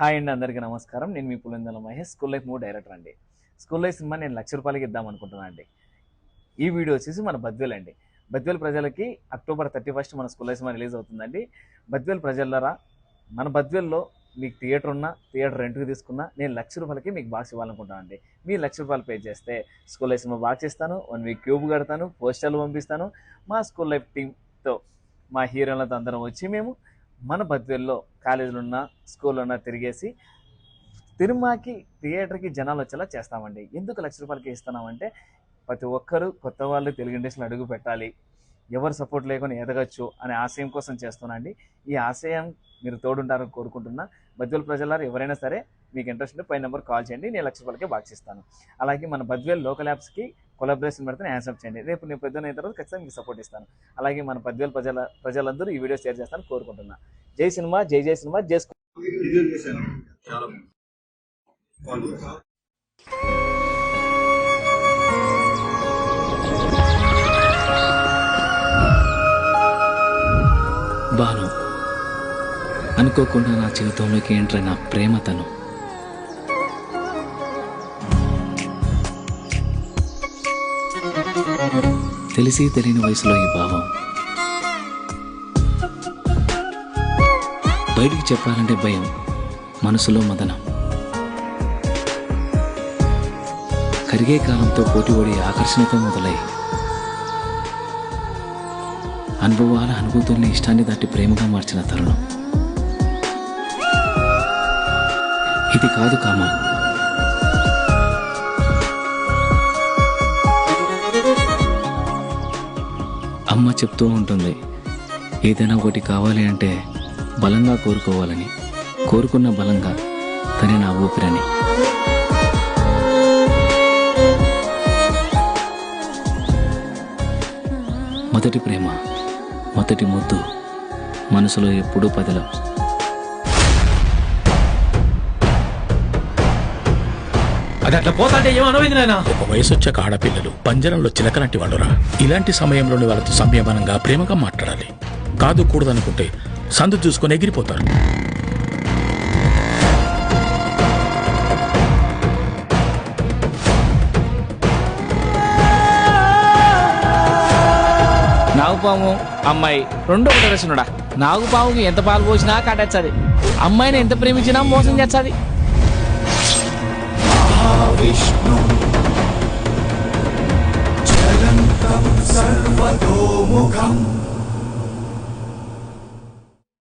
Hi అండి అందరికీ నమస్కారం. నేను మీ Pulindala Mahesh. School life movie director అండి. స్కూల్ లైఫ్ సినిమా నేను లక్ష రూపాయలకి ఇద్దాం అనుకుంటున్నాను అండి. ఈ వీడియో వచ్చేసి మన బద్వేల్ అండి. బద్వేల్ ప్రజలకి అక్టోబర్ థర్టీ ఫస్ట్ మన స్కూల్ లైఫ్ సినిమా రిలీజ్ అవుతుందండి. బద్వేల్ ప్రజలరా మన బద్వేల్లో మీకు థియేటర్ ఉన్నా థియేటర్ రెంట్కి తీసుకున్నా నేను లక్ష రూపాయలకి మీకు బాక్స్ ఇవ్వాలనుకుంటాను అండి. మీరు లక్ష రూపాయలు పే చేస్తే స్కూల్ లైఫ్ సినిమా బాక్స్ ఇస్తాను వన్ వీక్ క్యూబ్ కడతాను పోస్టర్లు పంపిస్తాను. మా స్కూల్ లైఫ్ టీంతో మా హీరోలతో అందరం వచ్చి మేము మన బద్వేల్లో కాలేజీలు ఉన్న స్కూల్లో ఉన్న తిరిగేసి తిరుమలకి థియేటర్కి జనాలు వచ్చేలా చేస్తామండి. ఎందుకు లక్ష రూపాయలకి ఇస్తున్నామంటే ప్రతి ఒక్కరూ కొత్త వాళ్ళు తెలుగు ఇండస్ట్రీలో అడుగు పెట్టాలి. ఎవరు సపోర్ట్ లేకుండా ఎదగచ్చు అనే ఆశయం కోసం చేస్తున్నాండి ఈ ఆశయం మీరు తోడుంటారని కోరుకుంటున్నా. బద్వేల్ ప్రజలారు ఎవరైనా సరే మీకు ఇంట్రెస్ట్ ఉంటే పై నెంబర్ కాల్ చేయండి. నేను లక్ష రూపాయలకి బాక్సిస్తాను అలాగే మన బద్వేల్ లోకల్ యాప్స్కి కొలాబరేషన్ పెడితే యాన్సప్ చేయండి. రేపు నేను పెద్ద అయిన తర్వాత ఖచ్చితంగా మీకు సపోర్ట్ ఇస్తాను. అలాగే మన బద్వేల్ ప్రజల ప్రజలందరూ ఈ వీడియో షేర్ చేస్తాను కోరుకుంటున్నాను జై సినిమా జై జై సినిమా బాగుంది. బాను అనుకోకుండా నా జీవితంలోకి ఎంటర్ నా ప్రేమ తను? తెలిసి తెలియని వయసులో ఈ భావం. బయటికి చెప్పాలంటే భయం మనసులో మదనం. కరిగే కాలంతో పోటీపడి ఆకర్షణతో మొదలై అనుభవాల అనుభూతుల్ని ఇష్టాన్ని దాటి ప్రేమగా మార్చిన తరుణం. ఇది కాదు కామ. అమ్మ చెప్తూ ఉంటుంది ఏదైనా ఒకటి కావాలి అంటే బలంగా కోరుకోవాలని కోరుకున్న బలంగా తనే నా ఊపిరని. మొదటి ప్రేమ మొదటి ముద్దు మనసులో ఎప్పుడూ పదిలం. అది అట్లా పోతాంటే ఏమనమైంది నాయన? ఒక వయసు వచ్చాక ఆడపిల్లలు పంజరంలో చిలకలాంటి వాళ్ళురా. ఇలాంటి సమయంలోని వాళ్ళతో సంయమనంగా ప్రేమగా మాట్లాడాలి. కాదు కూడదనుకుంటే సందు చూసుకొని ఎగిరిపోతారు. నాగుపాము అమ్మాయి రెండో ఒకటి రచనుడా నాగుపాముకి ఎంత పాలు పోసినా కట్టచ్చది అమ్మాయిని ఎంత ప్రేమించినా మోసం చేస్తుంది సర్వతోముఖం.